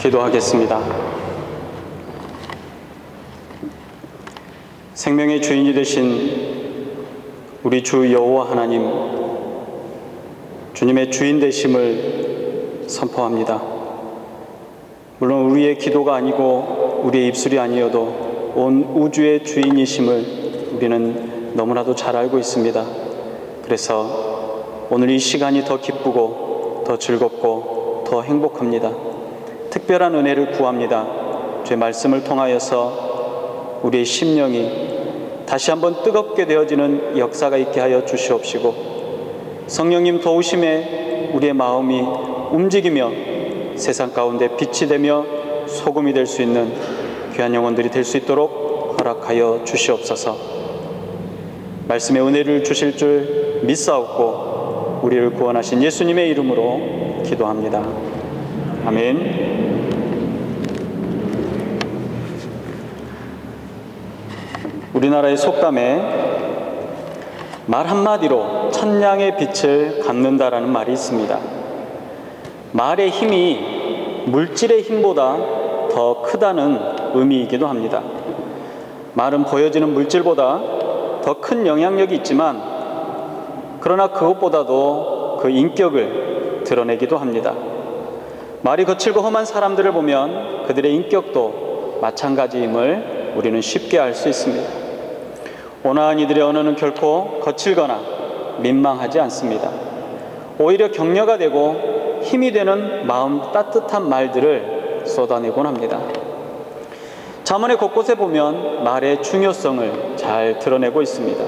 기도하겠습니다. 생명의 주인이 되신 우리 주 여호와 하나님 주님의 주인 되심을 선포합니다. 물론 우리의 기도가 아니고 우리의 입술이 아니어도 온 우주의 주인이심을 우리는 너무나도 잘 알고 있습니다. 그래서 오늘 이 시간이 더 기쁘고 더 즐겁고 더 행복합니다. 특별한 은혜를 구합니다. 주의 말씀을 통하여서 우리의 심령이 다시 한번 뜨겁게 되어지는 역사가 있게 하여 주시옵시고 성령님 도우심에 우리의 마음이 움직이며 세상 가운데 빛이 되며 소금이 될 수 있는 귀한 영혼들이 될 수 있도록 허락하여 주시옵소서. 말씀의 은혜를 주실 줄 믿사옵고 우리를 구원하신 예수님의 이름으로 기도합니다. 아멘. 우리나라의 속담에 말 한마디로 천냥의 빛을 갚는다라는 말이 있습니다. 말의 힘이 물질의 힘보다 더 크다는 의미이기도 합니다. 말은 보여지는 물질보다 더 큰 영향력이 있지만 그러나 그것보다도 그 인격을 드러내기도 합니다. 말이 거칠고 험한 사람들을 보면 그들의 인격도 마찬가지임을 우리는 쉽게 알 수 있습니다. 온화한 이들의 언어는 결코 거칠거나 민망하지 않습니다. 오히려 격려가 되고 힘이 되는 마음 따뜻한 말들을 쏟아내곤 합니다. 자문의 곳곳에 보면 말의 중요성을 잘 드러내고 있습니다.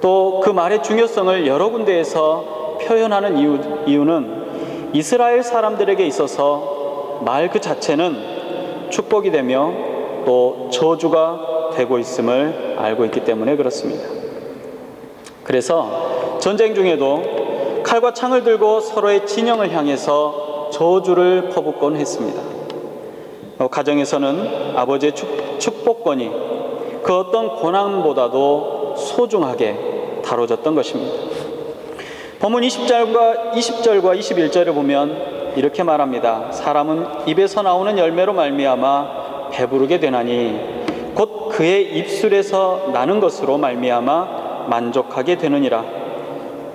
또 그 말의 중요성을 여러 군데에서 표현하는 이유, 이유는 이스라엘 사람들에게 있어서 말 그 자체는 축복이 되며 또 저주가 되고 있음을 알고 있기 때문에 그렇습니다. 그래서 전쟁 중에도 칼과 창을 들고 서로의 진영을 향해서 저주를 퍼붓곤 했습니다. 어, 가정에서는 아버지의 축복권이 그 어떤 고난보다도 소중하게 다뤄졌던 것입니다. 본문 20절과 20절과 21절을 보면 이렇게 말합니다. 사람은 입에서 나오는 열매로 말미암아 배부르게 되나니 곧 그의 입술에서 나는 것으로 말미암아 만족하게 되느니라.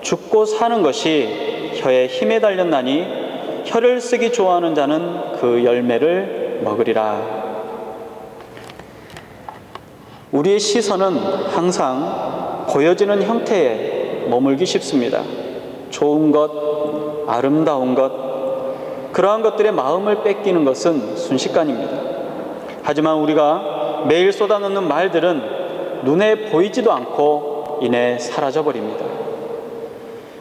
죽고 사는 것이 혀에 힘에 달렸나니 혀를 쓰기 좋아하는 자는 그 열매를 먹으리라. 우리의 시선은 항상 보여지는 형태에 머물기 쉽습니다. 좋은 것, 아름다운 것, 그러한 것들의 마음을 뺏기는 것은 순식간입니다. 하지만 우리가 매일 쏟아놓는 말들은 눈에 보이지도 않고 이내 사라져 버립니다.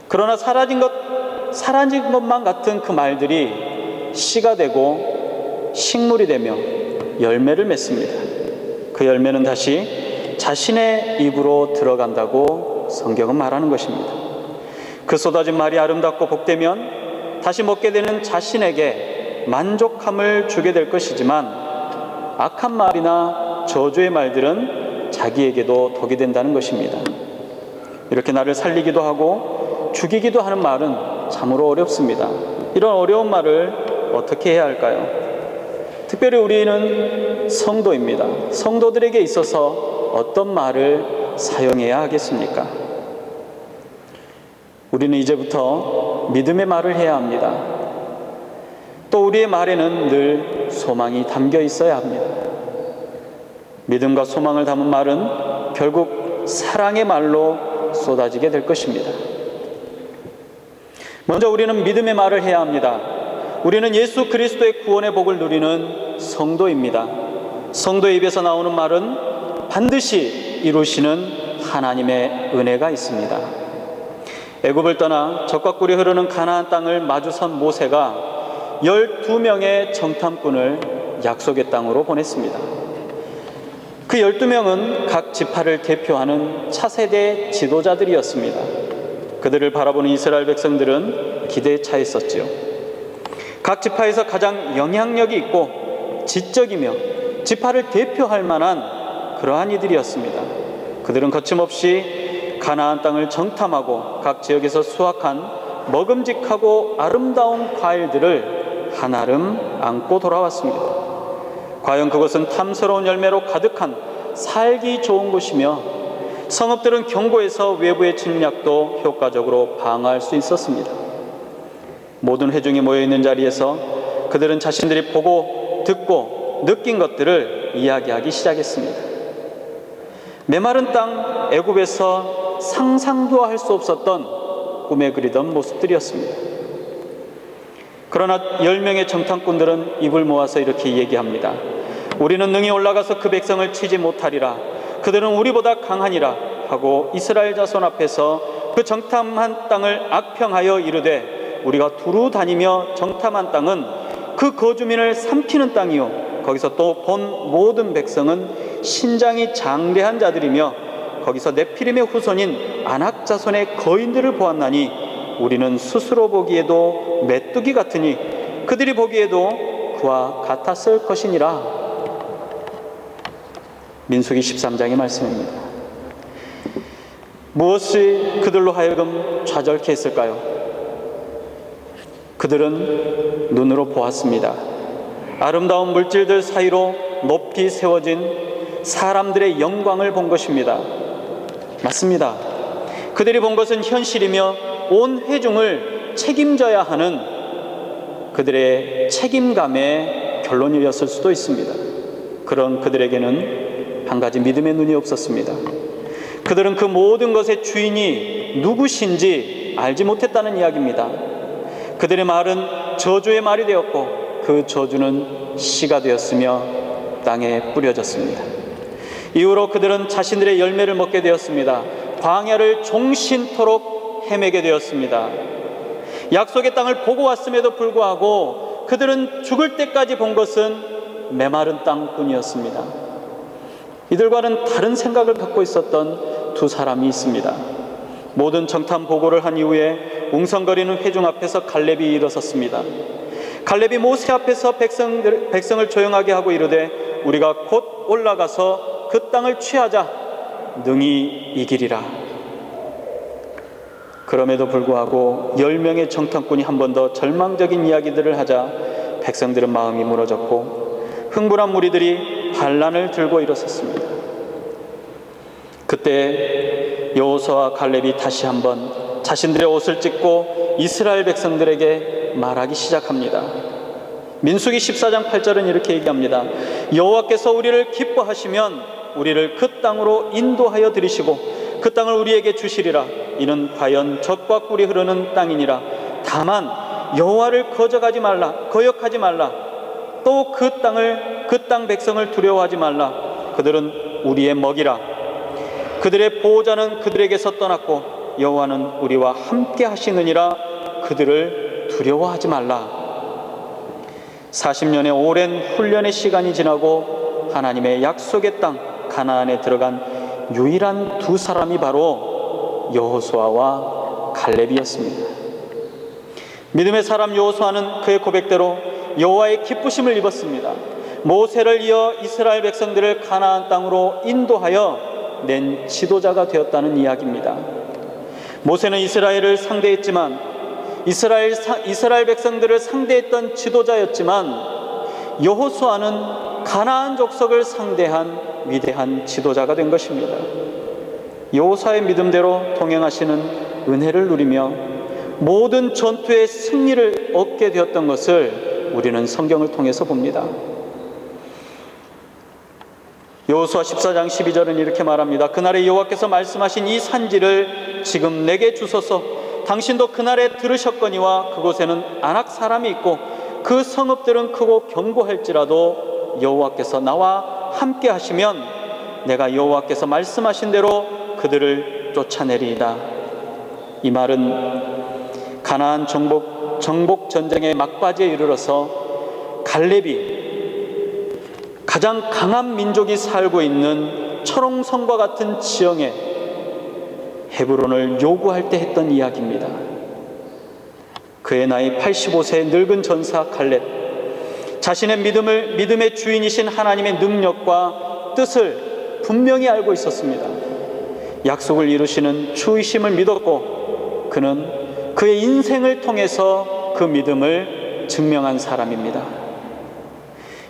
그러나 사라진 것, 사라진 것만 같은 그 말들이 씨가 되고 식물이 되며 열매를 맺습니다. 그 열매는 다시 자신의 입으로 들어간다고 성경은 말하는 것입니다. 그 쏟아진 말이 아름답고 복되면 다시 먹게 되는 자신에게 만족함을 주게 될 것이지만 악한 말이나 저주의 말들은 자기에게도 독이 된다는 것입니다. 이렇게 나를 살리기도 하고 죽이기도 하는 말은 참으로 어렵습니다. 이런 어려운 말을 어떻게 해야 할까요? 특별히 우리는 성도입니다. 성도들에게 있어서 어떤 말을 사용해야 하겠습니까? 우리는 이제부터 믿음의 말을 해야 합니다. 또 우리의 말에는 늘 소망이 담겨 있어야 합니다. 믿음과 소망을 담은 말은 결국 사랑의 말로 쏟아지게 될 것입니다. 먼저 우리는 믿음의 말을 해야 합니다. 우리는 예수 그리스도의 구원의 복을 누리는 성도입니다. 성도의 입에서 나오는 말은 반드시 이루시는 하나님의 은혜가 있습니다. 애굽을 떠나 적과 꿀이 흐르는 가나안 땅을 마주선 모세가 12명의 정탐꾼을 약속의 땅으로 보냈습니다. 그 12명은 각 지파를 대표하는 차세대 지도자들이었습니다. 그들을 바라보는 이스라엘 백성들은 기대에 차 있었지요. 각 지파에서 가장 영향력이 있고 지적이며 지파를 대표할 만한 그러한 이들이었습니다. 그들은 거침없이 가나안 땅을 정탐하고 각 지역에서 수확한 먹음직하고 아름다운 과일들을 한 아름 안고 돌아왔습니다. 과연 그것은 탐스러운 열매로 가득한 살기 좋은 곳이며 성읍들은 경고에서 외부의 침략도 효과적으로 방어할 수 있었습니다. 모든 회중이 모여 있는 자리에서 그들은 자신들이 보고 듣고 느낀 것들을 이야기하기 시작했습니다. 메마른 땅 애굽에서 상상도 할 수 없었던 꿈에 그리던 모습들이었습니다. 그러나 열 명의 정탐꾼들은 입을 모아서 이렇게 얘기합니다. 우리는 능히 올라가서 그 백성을 치지 못하리라. 그들은 우리보다 강하니라 하고 이스라엘 자손 앞에서 그 정탐한 땅을 악평하여 이르되 우리가 두루 다니며 정탐한 땅은 그 거주민을 삼키는 땅이요 거기서 또 본 모든 백성은 신장이 장대한 자들이며 거기서 네피림의 후손인 아낙 자손의 거인들을 보았나니 우리는 스스로 보기에도 메뚜기 같으니 그들이 보기에도 그와 같았을 것이니라 민수기 13장의 말씀입니다. 무엇이 그들로 하여금 좌절케 했을까요? 그들은 눈으로 보았습니다. 아름다운 물질들 사이로 높이 세워진 사람들의 영광을 본 것입니다. 맞습니다. 그들이 본 것은 현실이며 온 회중을 책임져야 하는 그들의 책임감의 결론이었을 수도 있습니다. 그런 그들에게는 한 가지 믿음의 눈이 없었습니다. 그들은 그 모든 것의 주인이 누구신지 알지 못했다는 이야기입니다. 그들의 말은 저주의 말이 되었고 그 저주는 씨가 되었으며 땅에 뿌려졌습니다. 이후로 그들은 자신들의 열매를 먹게 되었습니다. 광야를 종신토록 헤매게 되었습니다. 약속의 땅을 보고 왔음에도 불구하고 그들은 죽을 때까지 본 것은 메마른 땅뿐이었습니다. 이들과는 다른 생각을 갖고 있었던 두 사람이 있습니다. 모든 정탐 보고를 한 이후에 웅성거리는 회중 앞에서 갈렙이 일어섰습니다. 갈렙이 모세 앞에서 백성들, 백성을 조용하게 하고 이르되 우리가 곧 올라가서 그 땅을 취하자 능히 이기리라. 그럼에도 불구하고 열 명의 정탐꾼이 한 번 더 절망적인 이야기들을 하자 백성들은 마음이 무너졌고 흥분한 무리들이 반란을 들고 일어섰습니다. 그때 여호수아와 갈렙이 다시 한번 자신들의 옷을 찢고 이스라엘 백성들에게 말하기 시작합니다. 민수기 14장 8절은 이렇게 얘기합니다. 여호와께서 우리를 기뻐하시면 우리를 그 땅으로 인도하여 들이시고 그 땅을 우리에게 주시리라. 이는 과연 젖과 꿀이 흐르는 땅이니라. 다만 여호와를 거적하지 말라. 거역하지 말라. 또 그 땅을 그 땅 백성을 두려워하지 말라. 그들은 우리의 먹이라. 그들의 보호자는 그들에게서 떠났고 여호와는 우리와 함께 하시느니라. 그들을 두려워하지 말라. 40년의 오랜 훈련의 시간이 지나고 하나님의 약속의 땅 가나안에 들어간 유일한 두 사람이 바로 여호수아와 갈렙이었습니다. 믿음의 사람 여호수아는 그의 고백대로 여호와의 기쁘심을 입었습니다. 모세를 이어 이스라엘 백성들을 가나안 땅으로 인도하여 낸 지도자가 되었다는 이야기입니다. 모세는 이스라엘을 상대했지만 이스라엘 이스라엘 백성들을 상대했던 지도자였지만 여호수아는 가나안 족속을 상대한 위대한 지도자가 된 것입니다. 여호수아의 믿음대로 동행하시는 은혜를 누리며 모든 전투의 승리를 얻게 되었던 것을 우리는 성경을 통해서 봅니다. 여호수아 14장 12절은 이렇게 말합니다. 그날에 여호와께서 말씀하신 이 산지를 지금 내게 주소서. 당신도 그날에 들으셨거니와 그곳에는 안악 사람이 있고 그 성읍들은 크고 견고할지라도 여호와께서 나와 함께 하시면 내가 여호와께서 말씀하신 대로 그들을 쫓아내리이다. 이 말은 가나안 정복 정복 전쟁의 막바지에 이르러서 갈렙이 가장 강한 민족이 살고 있는 철옹성과 같은 지형에 헤브론을 요구할 때 했던 이야기입니다. 그의 나이 85세 늙은 전사 갈렙 자신의 믿음을 믿음의 주인이신 하나님의 능력과 뜻을 분명히 알고 있었습니다. 약속을 이루시는 주이심을 믿었고 그는 그의 인생을 통해서 그 믿음을 증명한 사람입니다.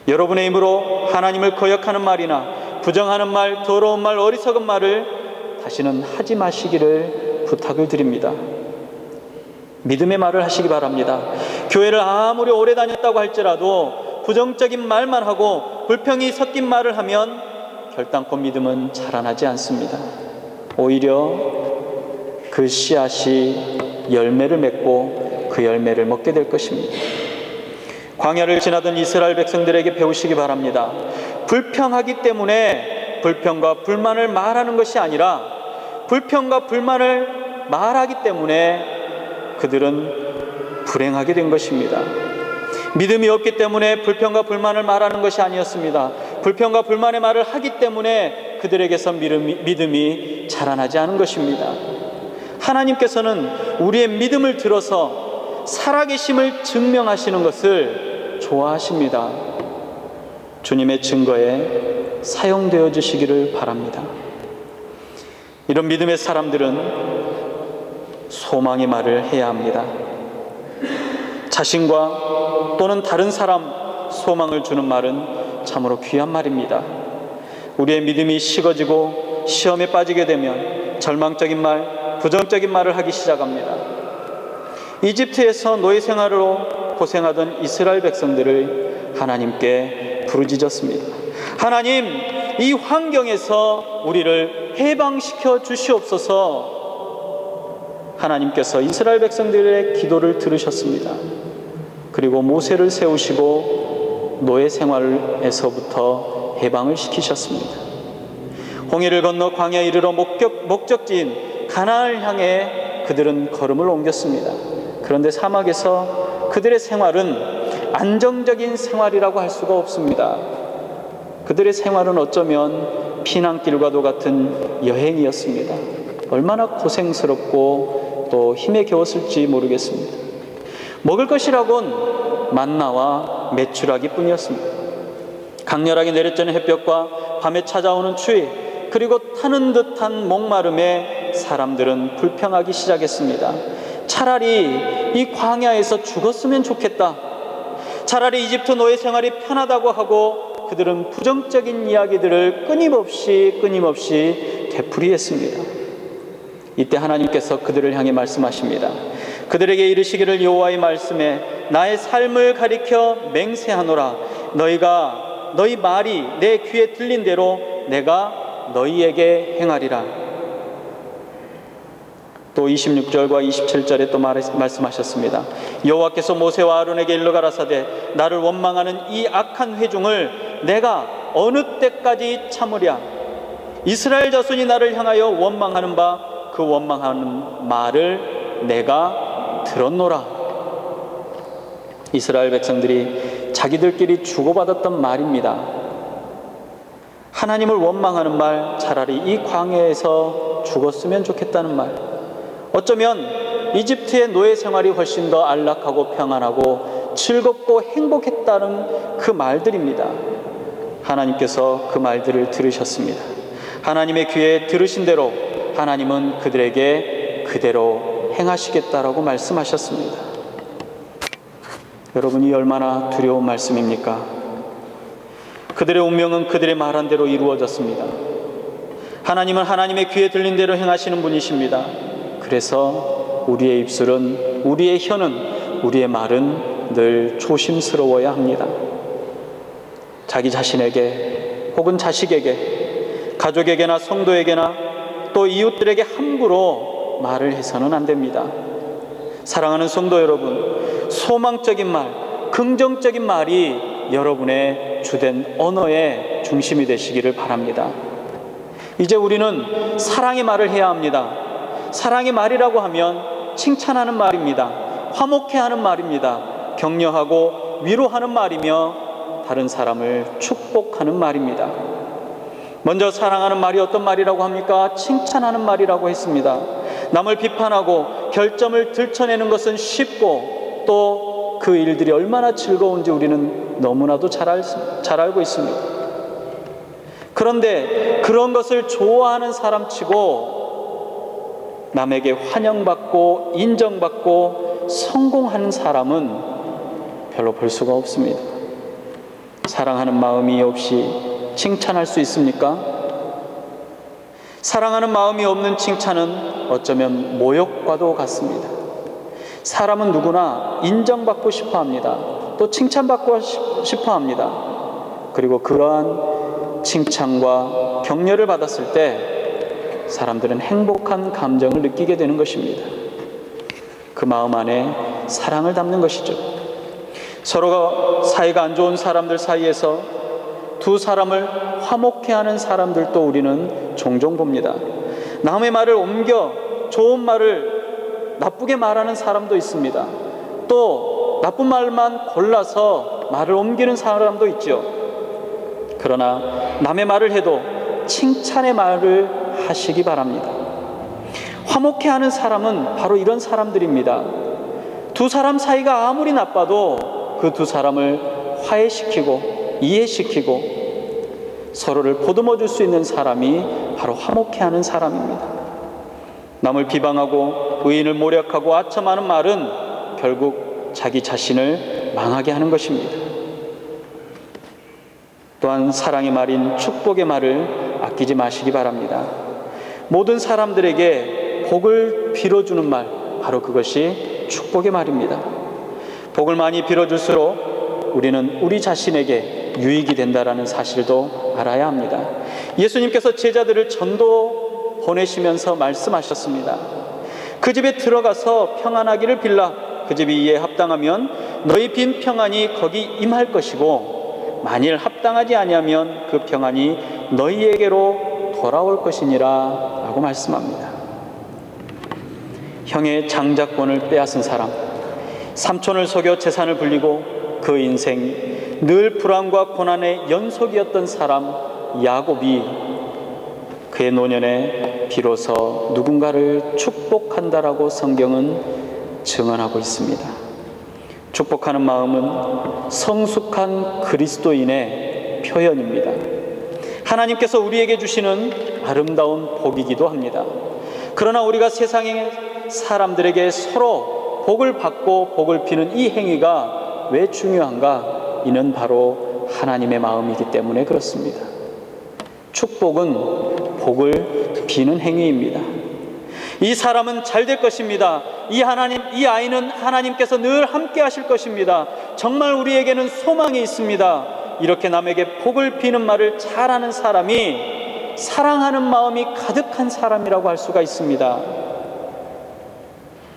여러분의 힘으로 하나님을 거역하는 말이나 부정하는 말, 더러운 말, 어리석은 말을 다시는 하지 마시기를 부탁을 드립니다. 믿음의 말을 하시기 바랍니다. 교회를 아무리 오래 다녔다고 할지라도 부정적인 말만 하고 불평이 섞인 말을 하면 결단코 믿음은 자라나지 않습니다. 오히려 그 씨앗이 열매를 맺고 그 열매를 먹게 될 것입니다. 광야를 지나던 이스라엘 백성들에게 배우시기 바랍니다. 불평하기 때문에 불평과 불만을 말하는 것이 아니라 불평과 불만을 말하기 때문에 그들은 불행하게 된 것입니다. 믿음이 없기 때문에 불평과 불만을 말하는 것이 아니었습니다. 불평과 불만의 말을 하기 때문에 그들에게서 믿음이, 믿음이 자라나지 않은 것입니다. 하나님께서는 우리의 믿음을 들어서 살아계심을 증명하시는 것을 좋아하십니다. 주님의 증거에 사용되어 주시기를 바랍니다. 이런 믿음의 사람들은 소망의 말을 해야 합니다. 자신과 또는 다른 사람 소망을 주는 말은 참으로 귀한 말입니다. 우리의 믿음이 식어지고 시험에 빠지게 되면 절망적인 말, 부정적인 말을 하기 시작합니다. 이집트에서 노예 생활로 고생하던 이스라엘 백성들을 하나님께 부르짖었습니다. 하나님, 이 환경에서 우리를 해방시켜 주시옵소서 하나님께서 이스라엘 백성들의 기도를 들으셨습니다. 그리고 모세를 세우시고 노예 생활에서부터 해방을 시키셨습니다. 홍해를 건너 광야에 이르러 목적, 목적지인 가나안을 향해 그들은 걸음을 옮겼습니다. 그런데 사막에서 그들의 생활은 안정적인 생활이라고 할 수가 없습니다. 그들의 생활은 어쩌면 피난길과도 같은 여행이었습니다. 얼마나 고생스럽고 또 힘에 겨웠을지 모르겠습니다. 먹을 것이라곤 만나와 메추라기 뿐이었습니다. 강렬하게 내려쬐는 햇볕과 밤에 찾아오는 추위, 그리고 타는 듯한 목마름에 사람들은 불평하기 시작했습니다. 차라리 이 광야에서 죽었으면 좋겠다. 차라리 이집트 노예 생활이 편하다고 하고 그들은 부정적인 이야기들을 끊임없이 끊임없이 되풀이했습니다. 이때 하나님께서 그들을 향해 말씀하십니다. 그들에게 이르시기를 여호와의 말씀에 나의 삶을 가리켜 맹세하노라 너희가 너희 말이 내 귀에 들린 대로 내가 너희에게 행하리라. 또 26절과 27절에 또 말씀하셨습니다. 여호와께서 모세와 아론에게 일러 가라사대 나를 원망하는 이 악한 회중을 내가 어느 때까지 참으랴 이스라엘 자손이 나를 향하여 원망하는 바 그 원망하는 말을 내가 들었노라. 이스라엘 백성들이 자기들끼리 주고받았던 말입니다. 하나님을 원망하는 말, 차라리 이 광야에서 죽었으면 좋겠다는 말. 어쩌면 이집트의 노예 생활이 훨씬 더 안락하고 평안하고 즐겁고 행복했다는 그 말들입니다. 하나님께서 그 말들을 들으셨습니다. 하나님의 귀에 들으신 대로 하나님은 그들에게 그대로 행하시겠다라고 말씀하셨습니다. 여러분이 얼마나 두려운 말씀입니까? 그들의 운명은 그들의 말한 대로 이루어졌습니다. 하나님은 하나님의 귀에 들린 대로 행하시는 분이십니다. 그래서 우리의 입술은, 우리의 혀는, 우리의 말은 늘 조심스러워야 합니다. 자기 자신에게 혹은 자식에게, 가족에게나 성도에게나 또 이웃들에게 함부로 말을 해서는 안 됩니다. 사랑하는 성도 여러분, 소망적인 말, 긍정적인 말이 여러분의 주된 언어의 중심이 되시기를 바랍니다. 이제 우리는 사랑의 말을 해야 합니다. 사랑의 말이라고 하면 칭찬하는 말입니다. 화목해 하는 말입니다. 격려하고 위로하는 말이며 다른 사람을 축복하는 말입니다. 먼저 사랑하는 말이 어떤 말이라고 합니까? 칭찬하는 말이라고 했습니다. 남을 비판하고 결점을 들춰내는 것은 쉽고 또 그 일들이 얼마나 즐거운지 우리는 너무나도 잘, 알, 잘 알고 있습니다. 그런데 그런 것을 좋아하는 사람 치고 남에게 환영받고 인정받고 성공하는 사람은 별로 볼 수가 없습니다. 사랑하는 마음이 없이 칭찬할 수 있습니까? 사랑하는 마음이 없는 칭찬은 어쩌면 모욕과도 같습니다. 사람은 누구나 인정받고 싶어 합니다. 또 칭찬받고 싶어 합니다. 그리고 그러한 칭찬과 격려를 받았을 때 사람들은 행복한 감정을 느끼게 되는 것입니다. 그 마음 안에 사랑을 담는 것이죠. 서로가 사이가 안 좋은 사람들 사이에서 두 사람을 화목해 하는 사람들도 우리는 종종 봅니다. 남의 말을 옮겨 좋은 말을 나쁘게 말하는 사람도 있습니다. 또 나쁜 말만 골라서 말을 옮기는 사람도 있죠. 그러나 남의 말을 해도 칭찬의 말을 하시기 바랍니다. 화목해 하는 사람은 바로 이런 사람들입니다. 두 사람 사이가 아무리 나빠도 그 두 사람을 화해시키고 이해시키고 서로를 보듬어 줄 수 있는 사람이 바로 화목해 하는 사람입니다. 남을 비방하고 의인을 모략하고 아첨하는 말은 결국 자기 자신을 망하게 하는 것입니다. 또한 사랑의 말인 축복의 말을 아끼지 마시기 바랍니다. 모든 사람들에게 복을 빌어주는 말, 바로 그것이 축복의 말입니다. 복을 많이 빌어줄수록 우리는 우리 자신에게 유익이 된다라는 사실도 알아야 합니다. 예수님께서 제자들을 전도 보내시면서 말씀하셨습니다. 그 집에 들어가서 평안하기를 빌라. 그 집이 이에 합당하면 너희 빈 평안이 거기 임할 것이고 만일 합당하지 아니하면 그 평안이 너희에게로 돌아올 것이니라 라고 말씀합니다. 형의 장자권을 빼앗은 사람, 삼촌을 속여 재산을 불리고 그 인생 늘 불안과 고난의 연속이었던 사람 야곱이 그의 노년에 비로소 누군가를 축복한다라고 성경은 증언하고 있습니다. 축복하는 마음은 성숙한 그리스도인의 표현입니다. 하나님께서 우리에게 주시는 아름다운 복이기도 합니다. 그러나 우리가 세상의 사람들에게 서로 복을 받고 복을 비는 이 행위가 왜 중요한가? 이는 바로 하나님의 마음이기 때문에 그렇습니다. 축복은 복을 비는 행위입니다. 이 사람은 잘 될 것입니다. 이 하나님, 이 아이는 하나님께서 늘 함께 하실 것입니다. 정말 우리에게는 소망이 있습니다. 이렇게 남에게 복을 비는 말을 잘하는 사람이 사랑하는 마음이 가득한 사람이라고 할 수가 있습니다.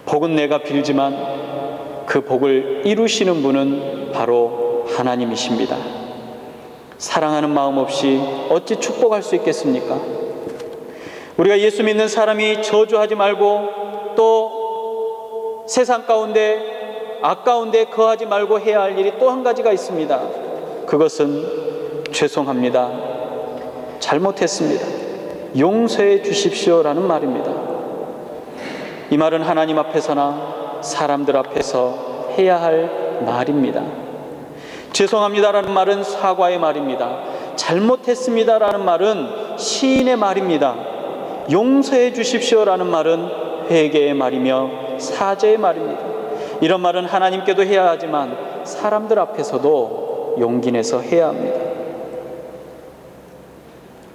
복은 내가 빌지만 그 복을 이루시는 분은 바로 하나님이십니다. 사랑하는 마음 없이 어찌 축복할 수 있겠습니까? 우리가 예수 믿는 사람이 저주하지 말고 또 세상 가운데 악 가운데 거하지 말고 해야 할 일이 또 한 가지가 있습니다. 그것은 죄송합니다. 잘못했습니다. 용서해 주십시오라는 말입니다. 이 말은 하나님 앞에서나 사람들 앞에서 해야 할 말입니다. 죄송합니다라는 말은 사과의 말입니다. 잘못했습니다라는 말은 시인의 말입니다. 용서해 주십시오라는 말은 회개의 말이며 사죄의 말입니다. 이런 말은 하나님께도 해야 하지만 사람들 앞에서도 용기 내서 해야 합니다.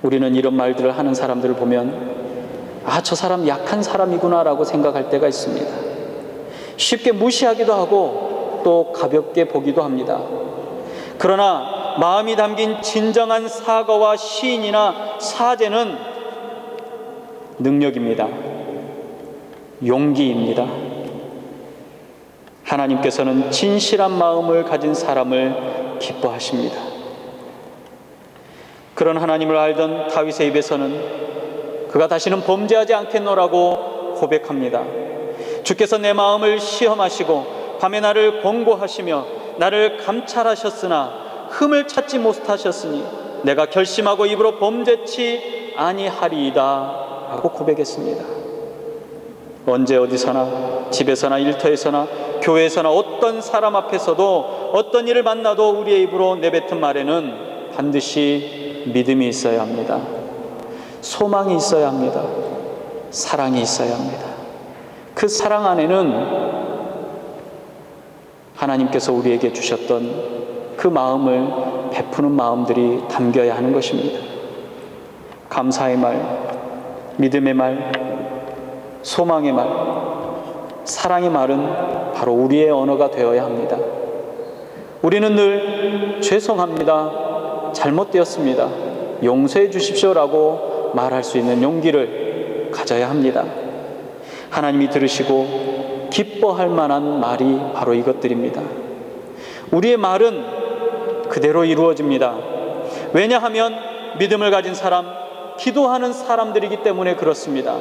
우리는 이런 말들을 하는 사람들을 보면 아, 저 사람 약한 사람이구나라고 생각할 때가 있습니다. 쉽게 무시하기도 하고 또 가볍게 보기도 합니다. 그러나 마음이 담긴 진정한 사과와 시인이나 사죄는 능력입니다. 용기입니다. 하나님께서는 진실한 마음을 가진 사람을 기뻐하십니다. 그런 하나님을 알던 다윗의 입에서는 그가 다시는 범죄하지 않겠노라고 고백합니다. 주께서 내 마음을 시험하시고 밤에 나를 권고하시며 나를 감찰하셨으나 흠을 찾지 못하셨으니 내가 결심하고 입으로 범죄치 아니하리이다 라고 고백했습니다. 언제 어디서나 집에서나 일터에서나 교회에서나 어떤 사람 앞에서도 어떤 일을 만나도 우리의 입으로 내뱉은 말에는 반드시 믿음이 있어야 합니다. 소망이 있어야 합니다. 사랑이 있어야 합니다. 그 사랑 안에는 하나님께서 우리에게 주셨던 그 마음을 베푸는 마음들이 담겨야 하는 것입니다. 감사의 말, 믿음의 말, 소망의 말, 사랑의 말은 바로 우리의 언어가 되어야 합니다. 우리는 늘 죄송합니다. 잘못되었습니다. 용서해 주십시오 라고 말할 수 있는 용기를 가져야 합니다. 하나님이 들으시고 기뻐할 만한 말이 바로 이것들입니다. 우리의 말은 그대로 이루어집니다. 왜냐하면 믿음을 가진 사람, 기도하는 사람들이기 때문에 그렇습니다.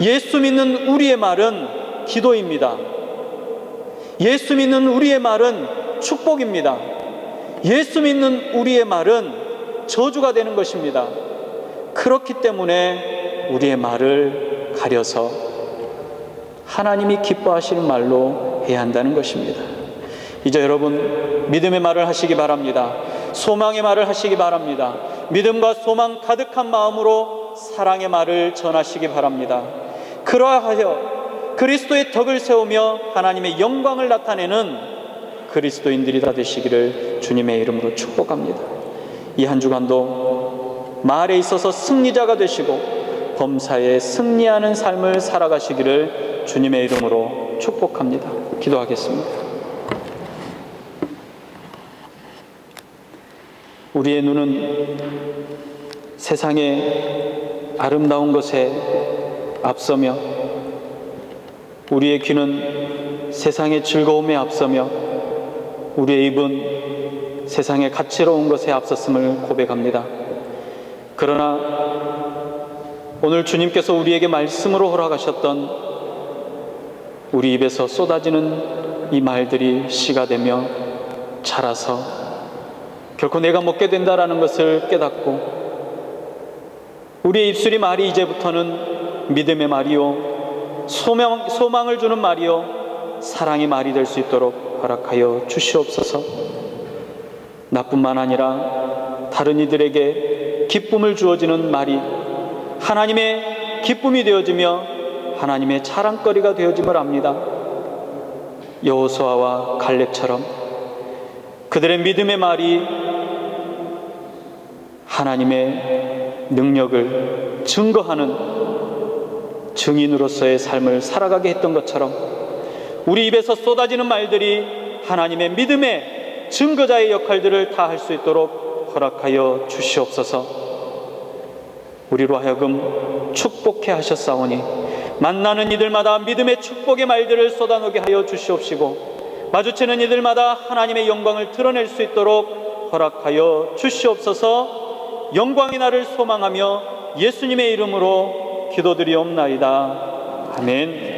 예수 믿는 우리의 말은 기도입니다. 예수 믿는 우리의 말은 축복입니다. 예수 믿는 우리의 말은 저주가 되는 것입니다. 그렇기 때문에 우리의 말을 가려서 하나님이 기뻐하시는 말로 해야 한다는 것입니다. 이제 여러분 믿음의 말을 하시기 바랍니다. 소망의 말을 하시기 바랍니다. 믿음과 소망 가득한 마음으로 사랑의 말을 전하시기 바랍니다. 그러하여 그리스도의 덕을 세우며 하나님의 영광을 나타내는 그리스도인들이 다 되시기를 주님의 이름으로 축복합니다. 이 한 주간도 말에 있어서 승리자가 되시고 범사에 승리하는 삶을 살아가시기를 주님의 이름으로 축복합니다. 기도하겠습니다. 우리의 눈은 세상의 아름다운 것에 앞서며 우리의 귀는 세상의 즐거움에 앞서며 우리의 입은 세상의 가치로운 것에 앞섰음을 고백합니다. 그러나 오늘 주님께서 우리에게 말씀으로 허락하셨던 우리 입에서 쏟아지는 이 말들이 씨가 되며 자라서 결코 내가 먹게 된다라는 것을 깨닫고 우리의 입술이 말이 이제부터는 믿음의 말이요 소망, 소망을 주는 말이요 사랑의 말이 될 수 있도록 허락하여 주시옵소서. 나뿐만 아니라 다른 이들에게 기쁨을 주어지는 말이 하나님의 기쁨이 되어지며 하나님의 자랑거리가 되어짐을 압니다 여호수아와 갈렙처럼 그들의 믿음의 말이 하나님의 능력을 증거하는 증인으로서의 삶을 살아가게 했던 것처럼 우리 입에서 쏟아지는 말들이 하나님의 믿음의 증거자의 역할들을 다 할 수 있도록 허락하여 주시옵소서. 우리로 하여금 축복해 하셨사오니 만나는 이들마다 믿음의 축복의 말들을 쏟아놓게 하여 주시옵시고 마주치는 이들마다 하나님의 영광을 드러낼 수 있도록 허락하여 주시옵소서. 영광의 날을 소망하며 예수님의 이름으로 기도드리옵나이다. 아멘.